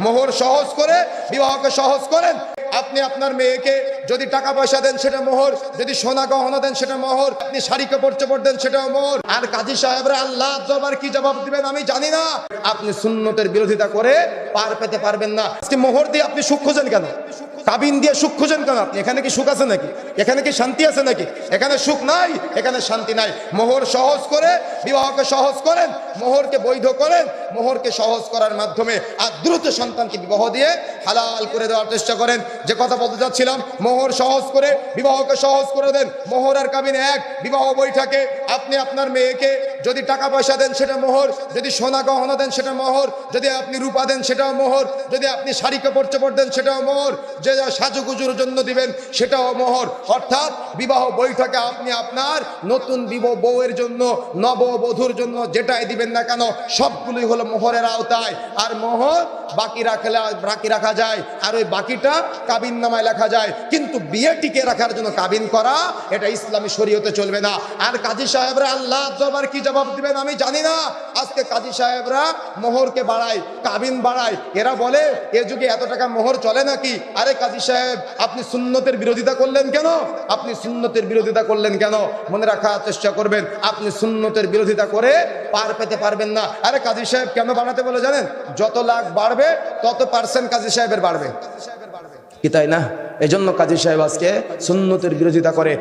মোহর সহজ করে, বিবাহকে সহজ করেন। আপনি আপনার মেয়েকে যদি টাকা পয়সা দেন, সেটা মোহর। যদি সোনা গহনা দেন, সেটা মোহর। আপনি শাড়ি কাপড় চোপড় দেন, সেটাও মোহর। আর কাজী সাহেবরা, আল্লাহ জবার কি জবাব দিবেন আমি জানি না। আপনি সুন্নতের বিরোধিতা করে পার পেতে পারবেন না। মোহর দিয়ে আপনি সুখ খোঁজেন কেন? কাবিন দিয়ে সুখ খুঁজেন কেন আপনি? এখানে কি সুখ আছে নাকি? এখানে কি শান্তি আছে নাকি? এখানে সুখ নাই, এখানে শান্তি নাই। মোহর সহজ করে, বিবাহকে সহজ করেন, মোহরকে বৈধ করেন, মোহরকে সহজ করার মাধ্যমে আর দ্রুত সন্তানকে বিবাহ দিয়ে হালাল করে দেওয়ার চেষ্টা করেন। যে কথা বলতে চাচ্ছিলাম, মোহর সহজ করে, বিবাহকে সহজ করে দেন, মোহর আর কাবিন এক, বিবাহ বৈঠকে আপনি আপনার মেয়েকে যদি টাকা পয়সা দেন সেটা মোহর, যদি সোনা গহনা দেন সেটা মোহর, যদি আপনি রূপা দেন সেটাও মোহর, যদি আপনি শাড়ি কাপড় চোপড় দেন সেটাও মোহর, যে যা সাজুগুজুর জন্য দিবেন সেটাও মোহর। অর্থাৎ বিবাহ বৈঠকে আপনি আপনার নতুন বিবাহ বউয়ের জন্য নববধূর জন্য যেটাই দিবেন না কেন, সবগুলোই হলো মোহরের আওতায়। আর মোহর বাকি রাখলে, বাকি রাখা যায়। আর ওই বাকিটা কাবিন নামায় লেখা যায়। কিন্তু বিয়ে টিকে রাখার জন্য কাবিন করা, এটা ইসলামী শরীয়তে চলবে না। আর কাজী সাহেবরা আল্লাহ জবার কি জবাব দিবেন, আমি জানি না। আজকে কাজী সাহেবরা মোহরকে বাড়ায়, কাবিন বাড়ায়। এরা বলে, এ যুগে এত টাকা মোহর চলে নাকি? আরে কাজী সাহেব, আপনি সুন্নতের বিরোধিতা করলেন কেন? আপনি সুন্নতের বিরোধিতা করলেন কেন? মনে রাখার চেষ্টা করবেন, আপনি সুন্নতের বিরোধিতা করে পার পেতে পারবেন না। আরে কাজী সাহেব, কেন বাড়াতে বলে জানেন? যত লাখ বাড়বে, তত পার্সেন্ট কাজী সাহেবের বাড়বে। কি তাই না? এজন্য কাজী সাহেব আজকে সুন্নতের বিরোধিতা করে।